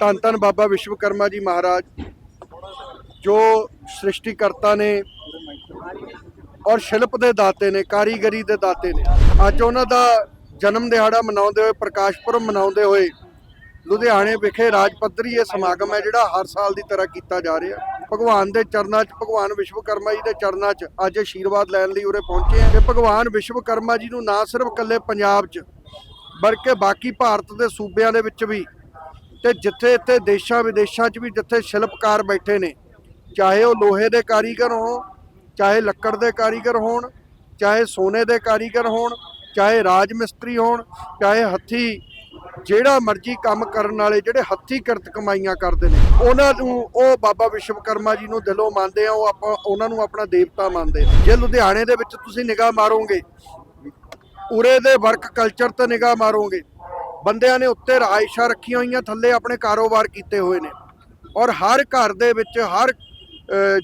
ਧੰਨ ਧੰਨ ਬਾਬਾ ਵਿਸ਼ਵਕਰਮਾ ਜੀ ਮਹਾਰਾਜ, ਜੋ ਸ੍ਰਿਸ਼ਟੀਕਰਤਾ ਨੇ ਔਰ ਸ਼ਿਲਪ ਦੇ ਦਾਤੇ ਨੇ, ਕਾਰੀਗਰੀ ਦੇ ਦਾਤੇ ਨੇ। ਅੱਜ ਉਹਨਾਂ ਦਾ ਜਨਮ ਦਿਹਾੜਾ ਮਨਾਉਂਦੇ ਹੋਏ, ਪ੍ਰਕਾਸ਼ ਪੁਰਬ ਮਨਾਉਂਦੇ ਹੋਏ ਲੁਧਿਆਣੇ ਵਿਖੇ ਰਾਜ ਪੱਧਰੀ ਇਹ ਸਮਾਗਮ ਹੈ, ਜਿਹੜਾ ਹਰ ਸਾਲ ਦੀ ਤਰ੍ਹਾਂ ਕੀਤਾ ਜਾ ਰਿਹਾ। ਭਗਵਾਨ ਦੇ ਚਰਨਾਂ 'ਚ, ਭਗਵਾਨ ਵਿਸ਼ਵਕਰਮਾ ਜੀ ਦੇ ਚਰਨਾਂ 'ਚ ਅੱਜ ਆਸ਼ੀਰਵਾਦ ਲੈਣ ਲਈ ਉਰੇ ਪਹੁੰਚੇ ਹਾਂ। ਕਿ ਭਗਵਾਨ ਵਿਸ਼ਵਕਰਮਾ ਜੀ ਨੂੰ ਨਾ ਸਿਰਫ ਇਕੱਲੇ ਪੰਜਾਬ 'ਚ, ਬਲਕਿ ਬਾਕੀ ਭਾਰਤ ਦੇ ਸੂਬਿਆਂ ਦੇ ਵਿੱਚ ਵੀ ਤੇ ਜਿੱਥੇ ਇੱਥੇ ਦੇਸ਼ਾਂ ਵਿਦੇਸ਼ਾਂ 'ਚ ਵੀ ਜਿੱਥੇ ਸ਼ਿਲਪਕਾਰ ਬੈਠੇ ਨੇ, ਚਾਹੇ ਉਹ ਲੋਹੇ ਦੇ ਕਾਰੀਗਰ ਹੋਣ, ਚਾਹੇ ਲੱਕੜ ਦੇ ਕਾਰੀਗਰ ਹੋਣ, ਚਾਹੇ ਸੋਨੇ ਦੇ ਕਾਰੀਗਰ ਹੋਣ, ਚਾਹੇ ਰਾਜ ਮਿਸਤਰੀ ਹੋਣ, ਚਾਹੇ ਹੱਥੀ, ਜਿਹੜਾ ਮਰਜ਼ੀ ਕੰਮ ਕਰਨ ਵਾਲੇ ਜਿਹੜੇ ਹੱਥੀ ਕਿਰਤ ਕਮਾਈਆਂ ਕਰਦੇ ਨੇ, ਉਹਨਾਂ ਨੂੰ ਉਹ ਬਾਬਾ ਵਿਸ਼ਵਕਰਮਾ ਜੀ ਨੂੰ ਦਿਲੋਂ ਮੰਨਦੇ ਆ, ਉਹ ਆਪਾਂ, ਉਹਨਾਂ ਨੂੰ ਆਪਣਾ ਦੇਵਤਾ ਮੰਨਦੇ ਨੇ ਜੇ ਲੁਧਿਆਣੇ ਦੇ ਵਿੱਚ ਤੁਸੀਂ ਨਿਗਾਹ ਮਾਰੋਗੇ, ਉਰੇ ਦੇ ਵਰਕ ਕਲਚਰ ਤੇ ਨਿਗਾਹ ਮਾਰੋਗੇ ਬੰਦਿਆਂ ਨੇ ਉੱਤੇ ਰਹਾਇਸ਼ਾਂ ਰੱਖੀਆਂ ਹੋਈਆਂ, ਥੱਲੇ ਆਪਣੇ ਕਾਰੋਬਾਰ ਕੀਤੇ ਹੋਏ ਨੇ। ਔਰ ਹਰ ਘਰ ਦੇ ਵਿੱਚ ਹਰ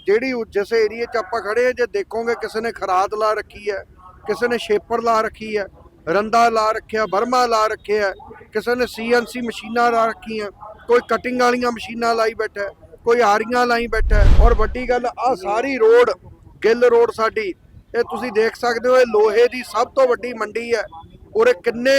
ਜਿਹੜੀ ਜਿਸ ਏਰੀਏ 'ਚ ਆਪਾਂ ਖੜੇ ਜੇ ਦੇਖੋਗੇ ਕਿਸੇ ਨੇ ਖਰਾਦ ਲਾ ਰੱਖੀ ਹੈ, ਕਿਸੇ ਨੇ ਸ਼ੇਪਰ ਲਾ ਰੱਖੀ ਹੈ, ਰੰਦਾ ਲਾ ਰੱਖਿਆ, ਬਰਮਾ ਲਾ ਰੱਖਿਆ ਕਿਸੇ ਨੇ ਸੀਐਨਸੀ ਮਸ਼ੀਨਾਂ ਲਾ ਰੱਖੀਆਂ, ਕੋਈ ਕਟਿੰਗ ਵਾਲੀਆਂ ਮਸ਼ੀਨਾਂ ਲਾਈ ਬੈਠਾ ਕੋਈ ਆਰੀਆਂ ਲਾਈ ਬੈਠਾ ਔਰ ਵੱਡੀ ਗੱਲ ਆ ਸਾਰੀ ਰੋਡ, ਗਿੱਲ ਰੋਡ ਸਾਡੀ, ਇਹ ਤੁਸੀਂ ਦੇਖ ਸਕਦੇ ਹੋ, ਇਹ ਲੋਹੇ ਦੀ ਸਭ ਤੋਂ ਵੱਡੀ ਮੰਡੀ ਹੈ। ਔਰ ਕਿੰਨੇ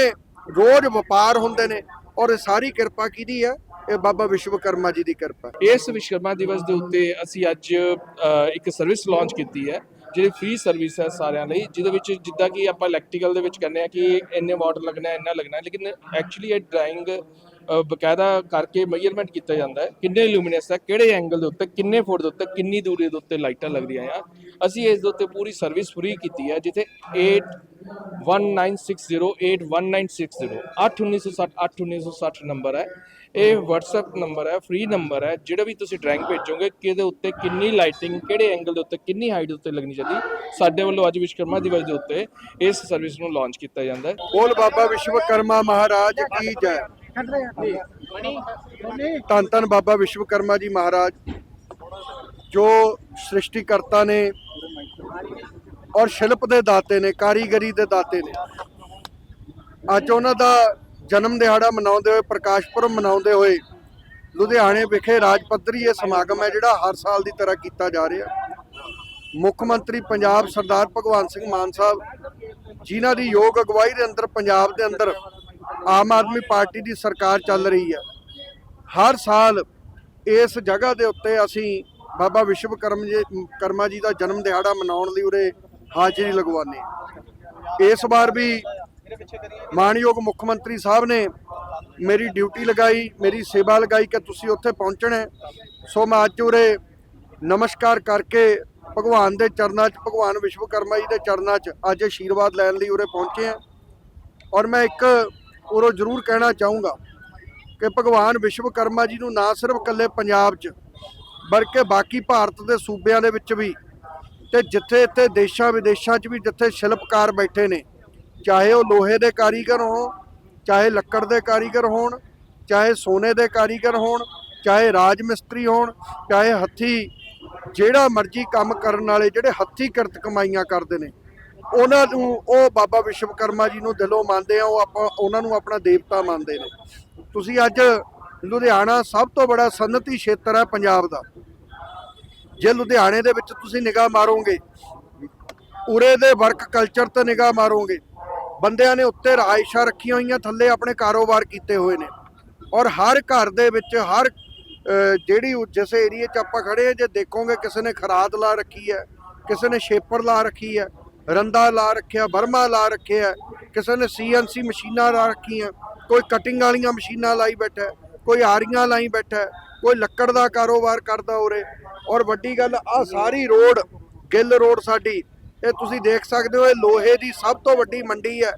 ਰੋਜ਼ ਵਪਾਰ ਹੁੰਦੇ ਨੇ ਔਰ ਇਹ ਸਾਰੀ ਕਿਰਪਾ ਕਿਹਦੀ ਹੈ? ਇਹ ਬਾਬਾ ਵਿਸ਼ਵਕਰਮਾ ਜੀ ਦੀ ਕਿਰਪਾ ਇਸ ਵਿਸ਼ਵਕਰਮਾ ਦਿਵਸ ਦੇ ਉੱਤੇ ਅਸੀਂ ਅੱਜ ਅ, ਇੱਕ ਸਰਵਿਸ ਲਾਂਚ ਕੀਤੀ ਹੈ ਜਿਹੜੀ ਫ੍ਰੀ ਸਰਵਿਸ ਹੈ ਸਾਰਿਆਂ ਲਈ ਜਿਹਦੇ ਵਿੱਚ ਜਿੱਦਾਂ ਕਿ ਆਪਾਂ ਇਲੈਕਟ੍ਰੀਕਲ ਦੇ ਵਿੱਚ ਕਹਿੰਦੇ ਆ ਕਿ ਇੰਨੇ ਵਾਟ ਲੱਗਣਾ ਇੰਨਾ ਲੱਗਣਾ ਲੇਕਿਨ ਐਕਚੁਅਲੀ ਇਹ ਡਰਾਇੰਗ ਬਕਾਇਦਾ ਕਰਕੇ ਮੈਜ਼ਰਮੈਂਟ ਕੀਤਾ ਜਾਂਦਾ ਹੈ ਕਿੰਨੇ ਲੂਮੀਨੈਂਸ ਹੈ, ਕਿਹੜੇ ਐਂਗਲ ਦੇ ਉੱਤੇ, ਕਿੰਨੇ ਫੁੱਟ ਦੇ ਉੱਤੇ, ਕਿੰਨੀ ਦੂਰੀ ਦੇ ਉੱਤੇ ਲਾਈਟਾਂ ਲੱਗਦੀਆਂ ਆ। ਅਸੀਂ ਇਸ ਦੇ ਉੱਤੇ ਪੂਰੀ ਸਰਵਿਸ ਫ੍ਰੀ ਕੀਤੀ ਹੈ, ਜਿੱਥੇ 8196081960 81960 81960 ਨੰਬਰ ਹੈ। ਇਹ WhatsApp ਨੰਬਰ ਹੈ ਫ੍ਰੀ ਨੰਬਰ ਹੈ, ਜਿਹੜਾ ਵੀ ਤੁਸੀਂ ਡਰਾਇੰਗ ਭੇਜੋਗੇ, ਕਿਹਦੇ ਉੱਤੇ ਕਿੰਨੀ ਲਾਈਟਿੰਗ ਕਿਹੜੇ ਐਂਗਲ ਦੇ ਉੱਤੇ, ਕਿੰਨੀ ਹਾਈਟ ਦੇ ਉੱਤੇ ਲੱਗਣੀ ਚਾਹੀਦੀ, ਸਾਡੇ ਵੱਲੋਂ ਅੱਜ ਵਿਸ਼ਵਕਰਮਾ ਦਿਵਸ ਦੇ ਉੱਤੇ ਇਸ ਸਰਵਿਸ ਨੂੰ ਲਾਂਚ ਕੀਤਾ ਜਾਂਦਾ ਹੈ। ਬੋਲ ਬਾਬਾ ਵਿਸ਼ਵਕਰਮਾ ਮਹਾਰਾਜ ਕੀ ਜੈ। ਧੰਨ ਧੰਨ ਬਾਬਾ ਵਿਸ਼ਵਕਰਮਾ ਜੀ ਮਹਾਰਾਜ ਜੋ ਸ੍ਰਿਸ਼ਟੀਕਰਤਾ ਨੇ ਔਰ ਸ਼ਿਲਪ ਦੇ ਦਾਤੇ ਨੇ ਕਾਰੀਗਰੀ ਦੇ ਦਾਤੇ ਨੇ। ਅੱਜ ਉਹਨਾਂ ਦਾ ਜਨਮ ਦਿਹਾੜਾ ਮਨਾਉਂਦੇ ਹੋਏ ਪ੍ਰਕਾਸ਼ ਪੁਰਬ ਮਨਾਉਂਦੇ ਹੋਏ ਲੁਧਿਆਣੇ ਵਿਖੇ ਰਾਜ ਪੱਧਰੀ ਇਹ ਸਮਾਗਮ ਹੈ ਜਿਹੜਾ ਹਰ ਸਾਲ ਦੀ ਤਰ੍ਹਾਂ ਕੀਤਾ ਜਾ ਰਿਹਾ। ਮੁੱਖ ਮੰਤਰੀ ਪੰਜਾਬ ਸਰਦਾਰ ਭਗਵੰਤ ਸਿੰਘ ਮਾਨ ਸਾਹਿਬ ਜਿਨ੍ਹਾਂ ਦੀ ਯੋਗ ਅਗਵਾਈ ਦੇ ਅੰਦਰ ਪੰਜਾਬ ਦੇ ਅੰਦਰ ਆਮ ਆਦਮੀ ਪਾਰਟੀ ਦੀ ਸਰਕਾਰ ਚੱਲ ਰਹੀ ਹੈ। ਹਰ ਸਾਲ ਇਸ ਜਗ੍ਹਾ ਦੇ ਉੱਤੇ ਅਸੀਂ ਬਾਬਾ ਵਿਸ਼ਵਕਰਮ ਜੀ, ਕਰਮਾ ਜੀ ਦਾ ਜਨਮ ਦਿਹਾੜਾ ਮਨਾਉਣ ਲਈ ਉਰੇ ਹਾਜ਼ਰੀ ਲਗਵਾਉਂਦੇ ਹਾਂ। ਇਸ ਵਾਰ ਵੀ ਮਾਨਯੋਗ ਮੁੱਖ ਮੰਤਰੀ ਸਾਹਿਬ ਨੇ ਮੇਰੀ ਡਿਊਟੀ ਲਗਾਈ, ਮੇਰੀ ਸੇਵਾ ਲਗਾਈ ਕਿ ਤੁਸੀਂ ਉੱਥੇ ਪਹੁੰਚਣਾ ਸੋ ਮੈਂ ਅੱਜ ਉਰੇ ਨਮਸਕਾਰ ਕਰਕੇ ਭਗਵਾਨ ਦੇ ਚਰਨਾਂ 'ਚ, ਭਗਵਾਨ ਵਿਸ਼ਵਕਰਮਾ ਜੀ ਦੇ ਚਰਨਾਂ 'ਚ ਅੱਜ ਆਸ਼ੀਰਵਾਦ ਲੈਣ ਲਈ ਉਰੇ ਪਹੁੰਚੇ ਹਾਂ। ਔਰ ਮੈਂ ਇੱਕ ਉਰੋਂ ਜ਼ਰੂਰ ਕਹਿਣਾ ਚਾਹੂੰਗਾ ਕਿ ਭਗਵਾਨ ਵਿਸ਼ਵਕਰਮਾ ਜੀ ਨੂੰ ਨਾ ਸਿਰਫ ਇਕੱਲੇ ਪੰਜਾਬ 'ਚ, ਬਲਕਿ ਬਾਕੀ ਭਾਰਤ ਦੇ ਸੂਬਿਆਂ ਦੇ ਵਿੱਚ ਵੀ ਤੇ ਜਿੱਥੇ ਇੱਥੇ ਦੇਸ਼ਾਂ ਵਿਦੇਸ਼ਾਂ 'ਚ ਵੀ ਜਿੱਥੇ ਸ਼ਿਲਪਕਾਰ ਬੈਠੇ ਨੇ, ਚਾਹੇ ਉਹ ਲੋਹੇ ਦੇ ਕਾਰੀਗਰ ਹੋਣ, ਚਾਹੇ ਲੱਕੜ ਦੇ ਕਾਰੀਗਰ ਹੋਣ, ਚਾਹੇ ਸੋਨੇ ਦੇ ਕਾਰੀਗਰ ਹੋਣ, ਚਾਹੇ ਰਾਜ ਮਿਸਤਰੀ ਹੋਣ, ਚਾਹੇ ਹੱਥੀ ਜਿਹੜਾ ਮਰਜ਼ੀ ਕੰਮ ਕਰਨ ਵਾਲੇ ਜਿਹੜੇ ਹੱਥੀ ਕਿਰਤ ਕਮਾਈਆਂ ਕਰਦੇ ਨੇ ਉਹਨਾਂ ਨੂੰ, ਉਹ ਬਾਬਾ ਵਿਸ਼ਵਕਰਮਾ ਜੀ ਨੂੰ ਦਿਲੋਂ ਮੰਨਦੇ ਆ, ਉਹ ਆਪਾਂ, ਉਹਨਾਂ ਨੂੰ ਆਪਣਾ ਦੇਵਤਾ ਮੰਨਦੇ ਨੇ। ਤੁਸੀਂ ਅੱਜ ਲੁਧਿਆਣਾ ਸਭ ਤੋਂ ਬੜਾ ਸਨਅਤੀ ਖੇਤਰ ਹੈ ਪੰਜਾਬ ਦਾ। ਜੇ ਲੁਧਿਆਣੇ ਦੇ ਵਿੱਚ ਤੁਸੀਂ ਨਿਗਾਹ ਮਾਰੋਗੇ, ਉਰੇ ਦੇ ਵਰਕ ਕਲਚਰ ਤੇ ਨਿਗਾਹ ਮਾਰੋਗੇ, ਬੰਦਿਆਂ ਨੇ ਉੱਤੇ ਰਹਾਇਸ਼ਾਂ ਰੱਖੀਆਂ ਹੋਈਆਂ, ਥੱਲੇ ਆਪਣੇ ਕਾਰੋਬਾਰ ਕੀਤੇ ਹੋਏ ਨੇ। ਔਰ ਹਰ ਘਰ ਦੇ ਵਿੱਚ, ਹਰ ਜਿਹੜੀ ਜਿਸ ਏਰੀਏ 'ਚ ਆਪਾਂ ਖੜੇ ਆ, ਜੇ ਦੇਖੋਗੇ, ਕਿਸੇ ਨੇ ਖਰਾਦ ਲਾ ਰੱਖੀ ਹੈ, ਕਿਸੇ ਨੇ ਸ਼ੇਪਰ ਲਾ ਰੱਖੀ ਹੈ ਰੰਦਾ ਲਾ ਰੱਖਿਆ ਬਰਮਾ ਲਾ ਰੱਖਿਆ, ਕਿਸੇ ਨੇ ਸੀਐਨਸੀ ਮਸ਼ੀਨਾਂ ਲਾ ਰੱਖੀਆਂ, ਕੋਈ ਕਟਿੰਗ ਵਾਲੀਆਂ ਮਸ਼ੀਨਾਂ ਲਾਈ ਬੈਠਾ, ਕੋਈ ਆਰੀਆਂ ਲਾਈ ਬੈਠਾ, ਕੋਈ ਲੱਕੜ ਦਾ ਕਾਰੋਬਾਰ ਕਰਦਾ ਉਰੇ। ਔਰ ਵੱਡੀ ਗੱਲ ਆ ਸਾਰੀ ਰੋਡ, ਗਿੱਲ ਰੋਡ ਸਾਡੀ, ਇਹ ਤੁਸੀਂ ਦੇਖ ਸਕਦੇ ਹੋ, ਇਹ ਲੋਹੇ ਦੀ ਸਭ ਤੋਂ ਵੱਡੀ ਮੰਡੀ ਹੈ।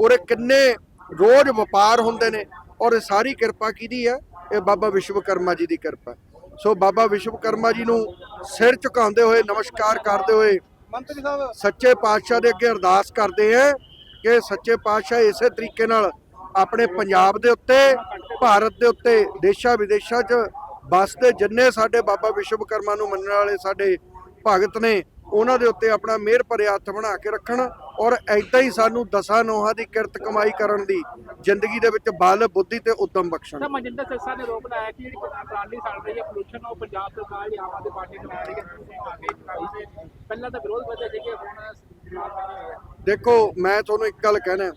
ਉਰੇ ਕਿੰਨੇ ਰੋਜ਼ ਵਪਾਰ ਹੁੰਦੇ ਨੇ, ਔਰ ਇਹ ਸਾਰੀ ਕਿਰਪਾ ਕਿਹਦੀ ਹੈ? ਇਹ ਬਾਬਾ ਵਿਸ਼ਵਕਰਮਾ ਜੀ ਦੀ ਕਿਰਪਾ। ਸੋ ਬਾਬਾ ਵਿਸ਼ਵਕਰਮਾ ਜੀ ਨੂੰ ਸਿਰ ਝੁਕਾਉਂਦੇ ਹੋਏ, ਨਮਸਕਾਰ ਕਰਦੇ ਹੋਏ ਮੰਤਰੀ ਸਾਹਿਬ ਸੱਚੇ ਪਾਤਸ਼ਾਹ ਦੇ ਅੱਗੇ ਅਰਦਾਸ ਕਰਦੇ ਆ ਕਿ ਸੱਚੇ ਪਾਤਸ਼ਾਹ ਇਸੇ ਤਰੀਕੇ ਨਾਲ ਆਪਣੇ ਪੰਜਾਬ ਦੇ ਉੱਤੇ ਭਾਰਤ ਦੇ ਉੱਤੇ ਦੇਸ਼ਾਂ ਵਿਦੇਸ਼ਾਂ 'ਚ ਬਸਦੇ ਜਿੰਨੇ ਸਾਡੇ ਬਾਬਾ ਵਿਸ਼ਵਕਰਮਾ ਨੂੰ ਮੰਨਣ ਵਾਲੇ ਸਾਡੇ ਭਗਤ ਨੇ ਉਹਨਾਂ ਦੇ ਉੱਤੇ ਆਪਣਾ ਮਿਹਰ ਭਰੇ ਹੱਥ ਬਣਾ ਕੇ ਰੱਖਣ ਔਰ ਐਦਾਂ ਹੀ ਸਾਨੂੰ ਦਸਾਂ ਨੋਹਾਂ ਦੀ ਕਿਰਤ ਕਮਾਈ ਕਰਨ ਦੀ ਜ਼ਿੰਦਗੀ ਦੇ ਵਿੱਚ ਬਲ ਬੁੱਧੀ ਤੇ ਉਦਮ ਬਖਸ਼ਣ। ਤਾਂ ਮਨਜਿੰਦਰ ਸਿਰਸਾ ਨੇ ਰੋਕ ਲਾਇਆ ਕਿ ਜਿਹੜੀ ਪਰਾਲੀ ਸਾੜ ਰਹੀ ਹੈ ਪੋਲੂਸ਼ਨ ਉਹ ਪੰਜਾਬ ਸਰਕਾਰ ਜਾਂ ਆਮ ਆਦਮੀ ਪਾਰਟੀ ਕਰਾ ਰਹੀ ਹੈ ਪਹਿਲਾਂ ਤਾਂ ਵਿਰੋਧ ਵਜ੍ਹਾ ਸੀਗੇ, ਹੁਣ ਦੇਖੋ, ਮੈਂ ਤੁਹਾਨੂੰ ਇੱਕ ਗੱਲ ਕਹਿਣਾ।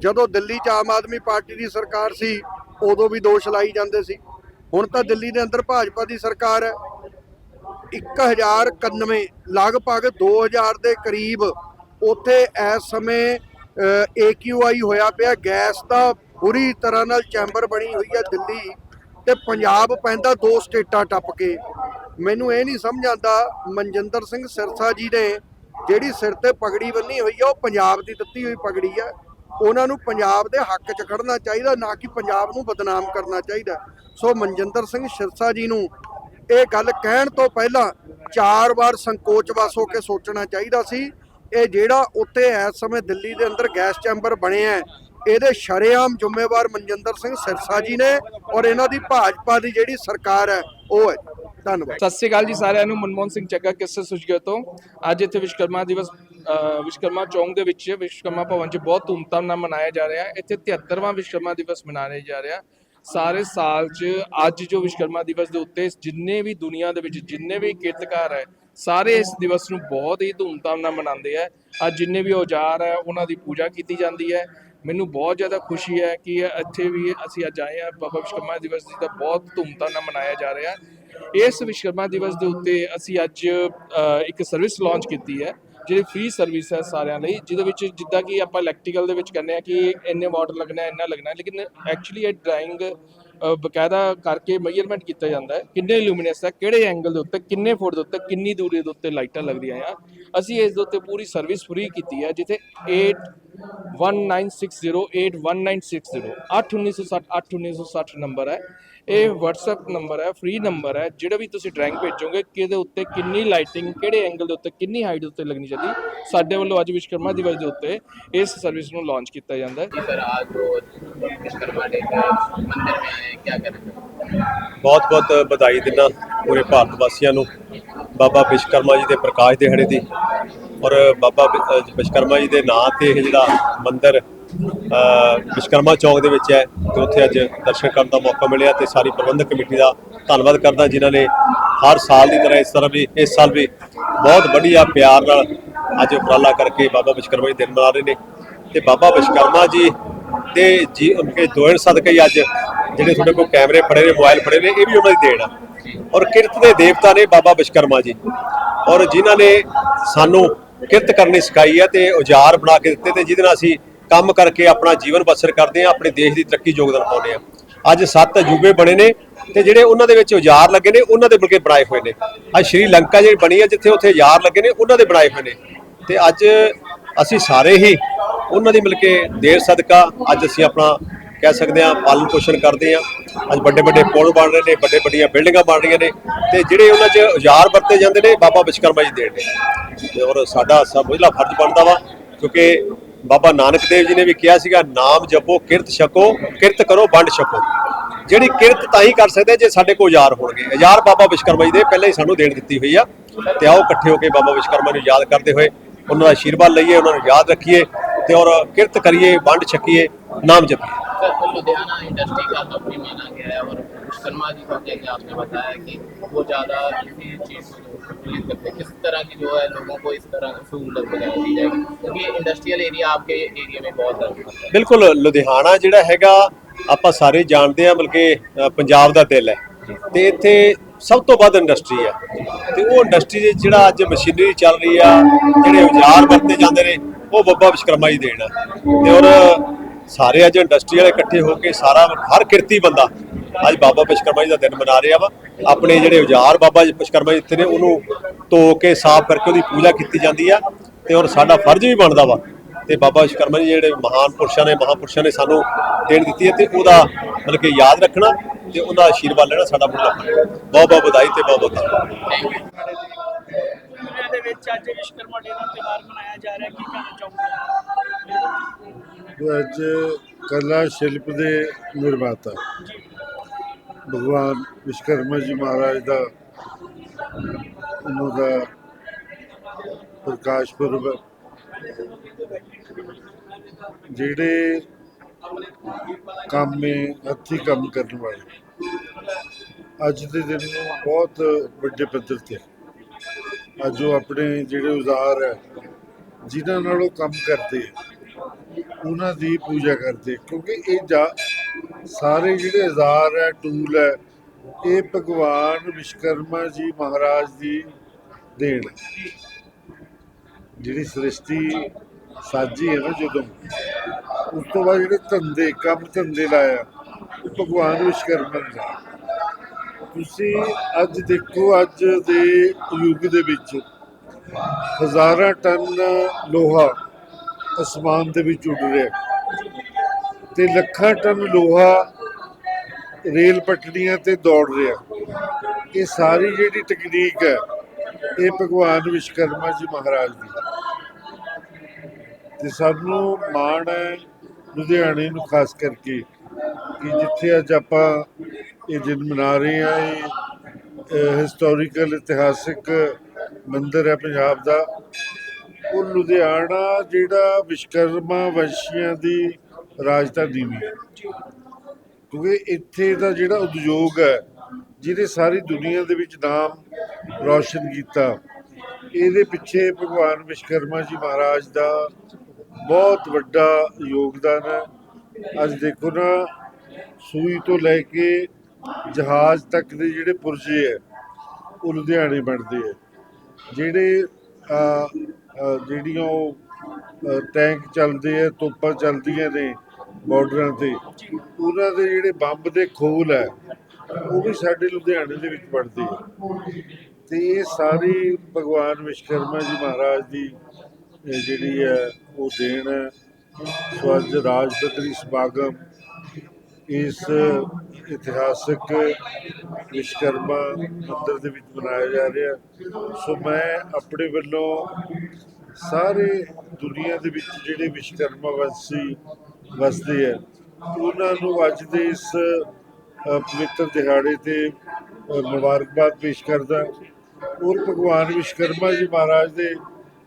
ਜਦੋਂ ਦਿੱਲੀ 'ਚ ਆਮ ਆਦਮੀ ਪਾਰਟੀ ਦੀ ਸਰਕਾਰ ਸੀ, ਉਦੋਂ ਵੀ ਦੋਸ਼ ਲਾਈ ਜਾਂਦੇ ਸੀ। ਹੁਣ ਤਾਂ ਦਿੱਲੀ ਦੇ ਅੰਦਰ ਭਾਜਪਾ ਦੀ ਸਰਕਾਰ ਹੈ। 1091 ਲਗਭਗ 2000 ਦੇ ਕਰੀਬ ਉੱਥੇ ਇਸ ਸਮੇਂ ਏਕਿਊਆਈ ਹੋਇਆ ਪਿਆ। ਗੈਸ ਦਾ ਬੁਰੀ ਤਰ੍ਹਾਂ ਨਾਲ ਚੈਂਬਰ ਬਣੀ ਹੋਈ ਹੈ ਦਿੱਲੀ। ਤੇ ਪੰਜਾਬ ਪੈਂਦਾ ਦੋ ਸਟੇਟਾਂ ਟੱਪ ਕੇ। ਮੈਨੂੰ ਇਹ ਨਹੀਂ ਸਮਝ ਆਉਂਦਾ ਮਨਜਿੰਦਰ ਸਿੰਘ ਸਿਰਸਾ ਜੀ ਨੇ ਜਿਹੜੀ ਸਿਰ ਤੇ ਪਗੜੀ ਬੰਨੀ ਹੋਈ ਆ ਉਹ ਪੰਜਾਬ ਦੀ ਦਿੱਤੀ ਹੋਈ ਪਗੜੀ ਆ। ਉਹਨਾਂ ਨੂੰ ਪੰਜਾਬ ਦੇ ਹੱਕ 'ਚ ਖੜਨਾ ਚਾਹੀਦਾ ਨਾ ਕਿ ਪੰਜਾਬ ਨੂੰ ਬਦਨਾਮ ਕਰਨਾ ਚਾਹੀਦਾ। ਸੋ ਮਨਜਿੰਦਰ ਸਿੰਘ ਸਿਰਸਾ ਜੀ ਨੂੰ ਇਹ ਗੱਲ ਕਹਿਣ ਤੋਂ ਪਹਿਲਾਂ ਚਾਰ ਵਾਰ ਸੰਕੋਚ ਵਸ ਹੋ ਕੇ ਸੋਚਣਾ ਚਾਹੀਦਾ ਸੀ। ਇਹ ਜਿਹੜਾ ਉੱਤੇ ਇਸ ਸਮੇਂ ਦਿੱਲੀ ਦੇ ਅੰਦਰ ਗੈਸ ਚੈਂਬਰ ਬਣਿਆ ਹੈ, ਇਹਦੇ ਸ਼ਰੇਆਮ ਜ਼ਿੰਮੇਵਾਰ ਮਨਜਿੰਦਰ ਸਿੰਘ ਸਿਰਸਾ ਜੀ ਨੇ ਔਰ ਇਹਨਾਂ ਦੀ ਭਾਜਪਾ ਦੀ ਜਿਹੜੀ ਸਰਕਾਰ ਹੈ ਉਹ ਹੈ। ਧੰਨਵਾਦ। ਸਤਿ ਸ਼੍ਰੀ ਅਕਾਲ ਜੀ ਸਾਰਿਆਂ ਨੂੰ ਮਨਮੋਹਨ ਸਿੰਘ ਚੱਗਾ ਕਿਸਰ ਸੁਜਗੇ ਤੋਂ? ਅੱਜ ਇੱਥੇ ਵਿਸ਼ਕਰਮਾ ਦਿਵਸ ਅ, ਵਿਸ਼ਕਰਮਾ ਚੌਂਕ ਦੇ ਵਿੱਚ ਵਿਸ਼ਕਰਮਾ ਭਵਨ 'ਚ ਬਹੁਤ ਧੂਮਧਾਮ ਨਾਲ ਮਨਾਇਆ ਜਾ ਰਿਹਾ। ਹੈ ਇੱਥੇ 73ਵਾਂ ਵਿਸ਼ਕਰਮਾ ਦਿਵਸ ਮਨਾਇਆ ਜਾ ਰਿਹਾ। ਸਾਰੇ ਸਾਲ 'ਚ ਅੱਜ ਜੋ ਵਿਸ਼ਕਰਮਾ ਦਿਵਸ ਦੇ ਉੱਤੇ ਜਿੰਨੇ ਵੀ ਦੁਨੀਆ ਦੇ ਵਿੱਚ ਜਿੰਨੇ ਵੀ ਕਿਰਤਕਾਰ ਹੈ ਸਾਰੇ ਇਸ ਦਿਵਸ ਨੂੰ ਬਹੁਤ ਹੀ ਧੂਮਧਾਮ ਨਾਲ ਮਨਾਉਂਦੇ ਆ। ਅੱਜ ਜਿੰਨੇ ਵੀ ਔਜ਼ਾਰ ਹੈ ਉਹਨਾਂ ਦੀ ਪੂਜਾ ਕੀਤੀ ਜਾਂਦੀ ਹੈ। ਮੈਨੂੰ ਬਹੁਤ ਜ਼ਿਆਦਾ ਖੁਸ਼ੀ ਹੈ ਕਿ ਇੱਥੇ ਵੀ ਅਸੀਂ ਅੱਜ ਆਏ ਹਾਂ। ਬਾਬਾ ਵਿਸ਼ਕਰਮਾ ਦਿਵਸ ਦੀ ਤਾਂ ਬਹੁਤ ਧੂਮਧਾਮ ਨਾਲ ਮਨਾਇਆ ਜਾ ਰਿਹਾ। ਇਸ ਵਿਸ਼ਕਰਮਾ ਦਿਵਸ ਦੇ ਉੱਤੇ ਅਸੀਂ ਅੱਜ ਇੱਕ ਸਰਵਿਸ ਲਾਂਚ ਕੀਤੀ ਹੈ, ਜਿਹੜੀ ਫ੍ਰੀ ਸਰਵਿਸ ਹੈ ਸਾਰਿਆਂ ਲਈ, ਜਿਹਦੇ ਵਿੱਚ ਜਿੱਦਾਂ ਕਿ ਆਪਾਂ ਇਲੈਕਟ੍ਰੀਕਲ ਦੇ ਵਿੱਚ ਕਹਿੰਦੇ ਆ ਕਿ ਇੰਨੇ ਵਾਟ ਲੱਗਣਾ, ਇੰਨਾ ਲੱਗਣਾ ਲੇਕਿਨ ਐਕਚੁਅਲੀ ਇਹ ਡਰਾਇੰਗ ਬਕਾਇਦਾ ਕਰਕੇ ਮੇਜਰਮੈਂਟ ਕੀਤਾ ਜਾਂਦਾ ਹੈ, ਕਿੰਨੇ ਲੂਮੀਨਸ ਹੈ, ਕਿਹੜੇ ਐਂਗਲ ਦੇ ਉੱਤੇ, ਕਿੰਨੇ ਫੁੱਟ ਦੇ ਉੱਤੇ, ਕਿੰਨੀ ਦੂਰੀ ਦੇ ਉੱਤੇ ਲਾਈਟਾਂ ਲੱਗਦੀਆਂ ਆ। ਅਸੀਂ ਇਸ ਦੇ ਉੱਤੇ ਪੂਰੀ ਸਰਵਿਸ ਫ੍ਰੀ ਕੀਤੀ ਹੈ, ਜਿੱਥੇ 8196081960 81960 81960 ਨੰਬਰ ਹੈ। ਇਹ WhatsApp ਨੰਬਰ ਹੈ ਫ੍ਰੀ ਨੰਬਰ ਹੈ ਜਿਹੜਾ ਵੀ ਤੁਸੀਂ ਡਰਾਇੰਗ ਭੇਜੋਗੇ ਕਿਹਦੇ ਉੱਤੇ ਕਿੰਨੀ ਲਾਈਟਿੰਗ ਕਿਹੜੇ ਐਂਗਲ ਦੇ ਉੱਤੇ ਕਿੰਨੀ ਹਾਈਟ ਦੇ ਉੱਤੇ ਲੱਗਣੀ ਚਾਹੀਦੀ ਸਾਡੇ ਵੱਲੋਂ ਅੱਜ ਵਿਸ਼ਕਰਮਾ ਦਿਵਸ ਦੇ ਉੱਤੇ ਇਸ ਸਰਵਿਸ ਨੂੰ ਲਾਂਚ ਕੀਤਾ ਜਾਂਦਾ ਹੈ। ਸਰ ਆਜ ਰੋਜ਼ ਵਿਸ਼ਕਰਮਾ ਡੇ ਦਾ ਮੰਦਿਰ ਮੈਂ ਕੀ ਕਰਨਾ ਬਹੁਤ ਬਹੁਤ ਵਧਾਈ ਦਿੰਦਾ ਪੂਰੇ ਭਾਰਤ ਵਾਸੀਆਂ ਨੂੰ। ਬਾਬਾ ਵਿਸ਼ਕਰਮਾ ਜੀ ਦੇ ਪ੍ਰਕਾਸ਼ ਦਿਹਾੜੇ ਦੀ ਔਰ ਬਾਬਾ ਵਿਸ਼ਕਰਮਾ ਜੀ ਦੇ ਨਾਂ ਤੇ ਇਹ ਜਿਹੜਾ ਮੰਦਰ ਵਿਸ਼ਕਰਮਾ ਵਿਸ਼ਵਕਰਮਾ ਚੌਕ ਦੇ ਵਿੱਚ ਹੈ, ਤੇ ਉੱਥੇ ਅੱਜ ਦਰਸ਼ਨ ਕਰਨ ਦਾ ਮੌਕਾ ਮਿਲਿਆ ਤੇ ਸਾਰੀ ਪ੍ਰਬੰਧਕ ਕਮੇਟੀ ਦਾ ਧੰਨਵਾਦ ਕਰਦਾ, ਜਿਨ੍ਹਾਂ ਨੇ ਹਰ ਸਾਲ ਦੀ ਤਰ੍ਹਾਂ ਇਸ ਤਰ੍ਹਾਂ ਵੀ, ਇਸ ਸਾਲ ਵੀ ਬਹੁਤ ਵਧੀਆ ਪਿਆਰ ਨਾਲ ਅੱਜ ਉਪਰਾਲਾ ਕਰਕੇ ਬਾਬਾ ਵਿਸ਼ਵਕਰਮਾ ਜੀ ਦਿਨ ਮਨਾ ਰਹੇ ਨੇ। ਤੇ ਬਾਬਾ ਵਿਸ਼ਵਕਰਮਾ ਜੀ ਦੇ ਜੀ, ਉਨਕੇ ਦੋਇਣ ਸਦਕੇ ਹੀ ਅੱਜ ਜਿਹੜੇ ਤੁਹਾਡੇ ਕੋਲ ਕੈਮਰੇ ਫੜੇ ਨੇ, ਮੋਬਾਈਲ ਫੜੇ ਨੇ, ਇਹ ਵੀ ਉਹਨਾਂ ਦੀ ਦੇਣ ਆ। ਔਰ ਕਿਰਤ ਦੇ ਦੇਵਤਾ ਨੇ ਬਾਬਾ ਵਿਸ਼ਵਕਰਮਾ ਜੀ। ਔਰ ਜਿਨ੍ਹਾਂ ਨੇ ਸਾਨੂੰ ਕਿਰਤ ਕਰਨੀ ਸਿਖਾਈ ਹੈ ਤੇ ਔਜ਼ਾਰ ਬਣਾ ਕੇ ਦਿੱਤੇ ਤੇ ਜਿਹਦੇ ਨਾਲ ਅਸੀਂ ਕੰਮ ਕਰਕੇ ਆਪਣਾ ਜੀਵਨ ਬਸਰ ਕਰਦੇ ਹਾਂ, ਆਪਣੇ ਦੇਸ਼ ਦੀ ਤਰੱਕੀ ਯੋਗਦਾਨ ਪਾਉਂਦੇ ਹਾਂ। ਅੱਜ ਸੱਤ ਅਜੂਬੇ ਬਣੇ ਨੇ ਤੇ ਜਿਹੜੇ ਉਹਨਾਂ ਦੇ ਵਿੱਚ ਔਜ਼ਾਰ ਲੱਗੇ ਨੇ, ਉਹਨਾਂ ਦੇ ਬਲਕਿ ਬਣਾਏ ਹੋਏ ਨੇ। ਅੱਜ ਸ਼੍ਰੀਲੰਕਾ ਜਿਹੜੀ ਬਣੀ ਹੈ, ਜਿੱਥੇ ਉੱਥੇ ਔਜ਼ਾਰ ਲੱਗੇ ਨੇ, ਉਹਨਾਂ ਦੇ ਬਣਾਏ ਹੋਏ ਨੇ। ਤੇ ਅੱਜ ਅਸੀਂ ਸਾਰੇ ਹੀ ਉਹਨਾਂ ਦੀ ਮਿਲ ਕੇ ਦੇਰ ਸਦਕਾ ਅੱਜ ਅਸੀਂ ਆਪਣਾ ਕਹਿ ਸਕਦੇ ਹਾਂ, ਪਾਲਣ ਪੋਸ਼ਣ ਕਰਦੇ ਹਾਂ। ਅੱਜ ਵੱਡੇ ਵੱਡੇ ਪੁਲ ਬਣ ਰਹੇ ਨੇ, ਵੱਡੇ ਵੱਡੀਆਂ ਬਿਲਡਿੰਗਾਂ ਬਣ ਰਹੀਆਂ ਨੇ। ਤੇ ਜਿਹੜੇ ਉਹਨਾਂ 'ਚ ਔਜ਼ਾਰ ਵਰਤੇ ਜਾਂਦੇ ਨੇ, ਬਾਬਾ ਵਿਸ਼ਕਰਮਾ ਜੀ ਦੇਣ ਨੇ। ਔਰ ਸਾਡਾ ਸਭ ਮੁੱਢਲਾ ਫਰਜ਼ ਬਣਦਾ ਵਾ, ਕਿਉਂਕਿ ਬਾਬਾ ਨਾਨਕ ਦੇਵ ਜੀ ਨੇ ਵੀ ਕਿਹਾ ਸੀਗਾ, ਨਾਮ ਜਪੋ, ਕਿਰਤ ਛਕੋ, ਕਿਰਤ ਕਰੋ, ਵੰਡ ਛਕੋ। ਜਿਹੜੀ ਕਿਰਤ ਤਾਂ ਹੀ ਕਰ ਸਕਦੇ ਜੇ ਸਾਡੇ ਕੋਲ ਯਾਰ ਹੋਣਗੇ। ਯਾਰ ਬਾਬਾ ਵਿਸ਼ਕਰਮਾ ਜੀ ਦੇ ਪਹਿਲਾਂ ਹੀ ਸਾਨੂੰ ਦੇਣ ਦਿੱਤੀ ਹੋਈ ਆ। ਤੇ ਆਓ ਇਕੱਠੇ ਹੋ ਕੇ ਬਾਬਾ ਵਿਸ਼ਕਰਮਾ ਨੂੰ ਯਾਦ ਕਰਦੇ ਹੋਏ, ਉਹਨਾਂ ਦਾ ਆਸ਼ੀਰਵਾਦ ਲਈਏ, ਉਹਨਾਂ ਨੂੰ ਯਾਦ ਰੱਖੀਏ ਤੇ ਔਰ ਕਿਰਤ ਕਰੀਏ, ਵੰਡ ਛਕੀਏ, ਨਾਮ ਜਪੀਏ। लुधियाना इंडस्ट्री का कंपनी माना गया है और विश्वकर्मा जी को जैसे आपने बताया कि वो ज़्यादा इसी चीज़ को प्रेरित करते हैं किस तरह की जो है लोगों को इस तरह सहूलत वगैरह दी जाएगी क्योंकि इंडस्ट्रियल एरिया आपके एरिया में बहुत है ਬਿਲਕੁਲ ਲੁਧਿਆਣਾ ਜਿਹੜਾ ਹੈਗਾ ਆਪਾਂ ਸਾਰੇ ਜਾਣਦੇ ਆ ਬਲਕਿ ਅ, ਪੰਜਾਬ ਦਾ ਦਿਲ ਹੈ ਤੇ ਇੱਥੇ ਸਭ ਤੋਂ ਵੱਧ ਇੰਡਸਟਰੀ ਹੈ ਤੇ ਉਹ ਇੰਡਸਟਰੀ ਦੇ ਜਿਹੜਾ ਅੱਜ ਮਸ਼ੀਨਰੀ ਚੱਲ ਰਹੀ ਆ ਜਿਹੜੇ ਔਜ਼ਾਰ ਵਰਤੇ ਜਾਂਦੇ ਨੇ ਉਹ ਬੱਬਾ ਵਿਸ਼ਕਰਮਾ ਜੀ ਦੇਣ ਆ ਤੇ ਔਰ ਸਾਰੇ ਅੱਜ ਇੰਡਸਟਰੀ ਵਾਲੇ ਇਕੱਠੇ ਹੋ ਕੇ ਸਾਰਾ ਹਰ ਕਿਰਤੀ ਬੰਦਾ ਅੱਜ ਬਾਬਾ ਵਿਸ਼ਕਰਮਾ ਜੀ ਦਾ ਦਿਨ ਮਨਾ ਰਿਹਾ ਵਾ। ਆਪਣੇ ਜਿਹੜੇ ਔਜ਼ਾਰ ਬਾਬਾ ਜੀ ਵਿਸ਼ਕਰਮਾ ਜੀ ਦਿੱਤੇ ਨੇ, ਉਹਨੂੰ ਧੋ ਕੇ ਸਾਫ਼ ਕਰਕੇ ਉਹਦੀ ਪੂਜਾ ਕੀਤੀ ਜਾਂਦੀ ਆ ਤੇ ਔਰ ਸਾਡਾ ਫਰਜ਼ ਵੀ ਬਣਦਾ ਵਾ। ਤੇ ਬਾਬਾ ਵਿਸ਼ਕਰਮਾ ਜੀ ਜਿਹੜੇ ਮਹਾਨ ਪੁਰਸ਼ਾਂ ਨੇ, ਮਹਾਪੁਰਸ਼ਾਂ ਨੇ ਸਾਨੂੰ ਦੇਣ ਦਿੱਤੀ ਹੈ ਤੇ ਉਹਦਾ ਮਤਲਬ ਕਿ ਯਾਦ ਰੱਖਣਾ ਤੇ ਉਹਦਾ ਆਸ਼ੀਰਵਾਦ ਲੈਣਾ ਸਾਡਾ ਮੁੱਢਲਾ ਫਰਜ਼ ਬਹੁਤ ਬਹੁਤ ਵਧਾਈ ਤੇ ਬਹੁਤ ਬਹੁਤ ਧੰਨਵਾਦ। ਦੇ ਵਿੱਚ ਅੱਜ ਵਿਸ਼ਵਕਰਮਾ ਡੇ ਦਾ ਤਿਉਹਾਰ ਮਨਾਇਆ ਜਾ ਰਿਹਾ ਕੀ ਕਹਿਣਾ ਚਾਹੋਗੇ? ਅੱਜ ਕਲਾ ਸ਼ਿਲਪ ਦੇ ਨਿਰਮਾਤਾ। ਭਗਵਾਨ ਵਿਸ਼ਕਰਮਾ ਜੀ ਮਹਾਰਾਜ ਦਾ, ਉਹਨਾਂ ਦਾ ਪ੍ਰਕਾਸ਼ ਪੁਰਬ। ਜਿਹੜੇ ਕੰਮ ਕੰਮੇ ਹੱਥੀ ਕੰਮ ਕਰਨ ਵਾਲੇ। ਅੱਜ ਦੇ ਦਿਨ ਨੂੰ ਬਹੁਤ ਵੱਡੇ ਪੱਧਰ ਤੇ। ਅੱਜ ਉਹ ਆਪਣੇ ਜਿਹੜੇ ਔਜ਼ਾਰ ਹੈ, ਜਿਨ੍ਹਾਂ ਨਾਲ ਉਹ ਕੰਮ ਕਰਦੇ ਹੈ ਉਹਨਾਂ ਦੀ ਪੂਜਾ ਕਰਦੇ, ਕਿਉਂਕਿ ਇਹ ਜਾ ਸਾਰੇ ਜਿਹੜੇ ਔਜ਼ਾਰ ਹੈ, ਟੂਲ ਹੈ, ਇਹ ਭਗਵਾਨ ਵਿਸ਼ਕਰਮਾ ਜੀ ਮਹਾਰਾਜ ਦੀ ਦੇਣ ਜਿਹੜੀ ਸ੍ਰਿਸ਼ਟੀ ਸਾਜੀ ਹੈ ਨਾ ਜਦੋਂ, ਉਸ ਤੋਂ ਬਾਅਦ ਜਿਹੜੇ ਧੰਦੇ, ਕੰਮ ਧੰਦੇ ਲਾਇਆ, ਉਹ ਭਗਵਾਨ ਵਿਸ਼ਕਰਮਾ ਨੇ ਤੁਸੀਂ ਅੱਜ ਦੇਖੋ, ਅੱਜ ਦੇ ਯੁੱਗ ਦੇ ਵਿੱਚ ਹਜ਼ਾਰਾਂ ਟਨ ਲੋਹਾ ਅਸਮਾਨ ਦੇ ਵਿੱਚ ਉੱਡ ਰਿਹਾ ਹੈ। ਤੇ ਲੱਖਾਂ ਟਨ ਲੋਹਾ ਰੇਲ ਪਟੜੀਆਂ ਤੇ ਦੌੜ ਰਿਹਾ ਇਹ ਸਾਰੀ ਜਿਹੜੀ ਤਕਨੀਕ ਹੈ, ਇਹ ਭਗਵਾਨ ਵਿਸ਼ਵਕਰਮਾ ਜੀ ਮਹਾਰਾਜ ਦੀ। ਤੇ ਸਾਨੂੰ ਮਾਣ ਹੈ ਲੁਧਿਆਣੇ ਨੂੰ ਖਾਸ ਕਰਕੇ ਕਿ ਜਿੱਥੇ ਅੱਜ ਆਪਾਂ ਇਹ ਦਿਨ ਮਨਾ ਰਹੇ ਹਾਂ, ਇਹ ਹਿਸਟੋਰੀਕਲ ਇਤਿਹਾਸਿਕ ਮੰਦਿਰ ਹੈ ਪੰਜਾਬ ਦਾ। ਉਹ ਲੁਧਿਆਣਾ ਜਿਹੜਾ ਵਿਸ਼ਕਰਮਾ ਵੰਸ਼ੀਆਂ ਦੀ ਰਾਜਧਾਨੀ ਵੀ ਹੈ। ਕਿਉਂਕਿ ਇੱਥੇ ਦਾ ਜਿਹੜਾ ਉਦਯੋਗ ਹੈ, ਜਿਹਨੇ ਸਾਰੀ ਦੁਨੀਆ ਦੇ ਵਿੱਚ ਨਾਮ ਰੌਸ਼ਨ ਕੀਤਾ, ਇਹਦੇ ਪਿੱਛੇ ਭਗਵਾਨ ਵਿਸ਼ਕਰਮਾ ਜੀ ਮਹਾਰਾਜ ਦਾ ਬਹੁਤ ਵੱਡਾ ਯੋਗਦਾਨ ਹੈ। ਅੱਜ ਦੇਖੋ ਨਾ, ਸੂਈ ਤੋਂ ਲੈ ਕੇ ਜਹਾਜ਼ ਤੱਕ ਦੇ ਜਿਹੜੇ ਪੁਰਜੇ ਹੈ, ਉਹ ਲੁਧਿਆਣੇ ਬਣਦੇ ਹੈ। ਜਿਹੜੇ ਜਿਹੜੀਆਂ ਉਹ ਟੈਂਕ ਚੱਲਦੇ ਆ ਤੋਪਾਂ ਚੱਲਦੀਆਂ ਨੇ ਬਾਰਡਰਾਂ ਤੇ, ਉਹਨਾਂ ਦੇ ਜਿਹੜੇ ਬੰਬ ਦੇ ਖੋਲ ਹੈ ਉਹ ਵੀ ਸਾਡੇ ਲੁਧਿਆਣੇ ਦੇ ਵਿੱਚ ਵੜਦੇ ਆ ਤੇ ਇਹ ਸਾਰੀ ਭਗਵਾਨ ਵਿਸ਼ਵਕਰਮਾ ਜੀ ਮਹਾਰਾਜ ਦੀ ਜਿਹੜੀ ਹੈ ਉਹ ਦੇਣ ਹੈ ਸੋ ਅੱਜ ਰਾਜਪਤਰੀ ਸਮਾਗਮ ਇਸ ਇਤਿਹਾਸਕ ਵਿਸ਼ਕਰਮਾ ਮੰਦਿਰ ਦੇ ਵਿੱਚ ਮਨਾਇਆ ਜਾ ਰਿਹਾ ਸੋ ਮੈਂ ਆਪਣੇ ਵੱਲੋਂ ਸਾਰੇ ਦੁਨੀਆ ਦੇ ਵਿੱਚ ਜਿਹੜੇ ਵਿਸ਼ਕਰਮਾ ਵੰਸ਼ੀ ਵਸਦੇ ਆ, ਉਹਨਾਂ ਨੂੰ ਅੱਜ ਦੇ ਇਸ ਪਵਿੱਤਰ ਦਿਹਾੜੇ ਤੇ ਮੁਬਾਰਕਬਾਦ ਪੇਸ਼ ਕਰਦਾ ਔਰ ਭਗਵਾਨ ਵਿਸ਼ਕਰਮਾ ਜੀ ਮਹਾਰਾਜ ਦੇ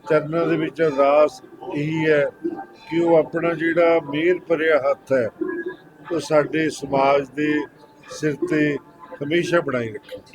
ਚਰਨਾਂ ਦੇ ਵਿੱਚ ਅਰਦਾਸ ਇਹੀ ਹੈ ਕਿ ਉਹ ਆਪਣਾ ਜਿਹੜਾ ਮਿਹਰ ਭਰਿਆ ਹੱਥ ਹੈ ਉਹ ਸਾਡੇ ਸਮਾਜ ਦੇ ਸਿਰ ਤੇ ਹਮੇਸ਼ਾ ਬਣਾਈ ਰੱਖੇ।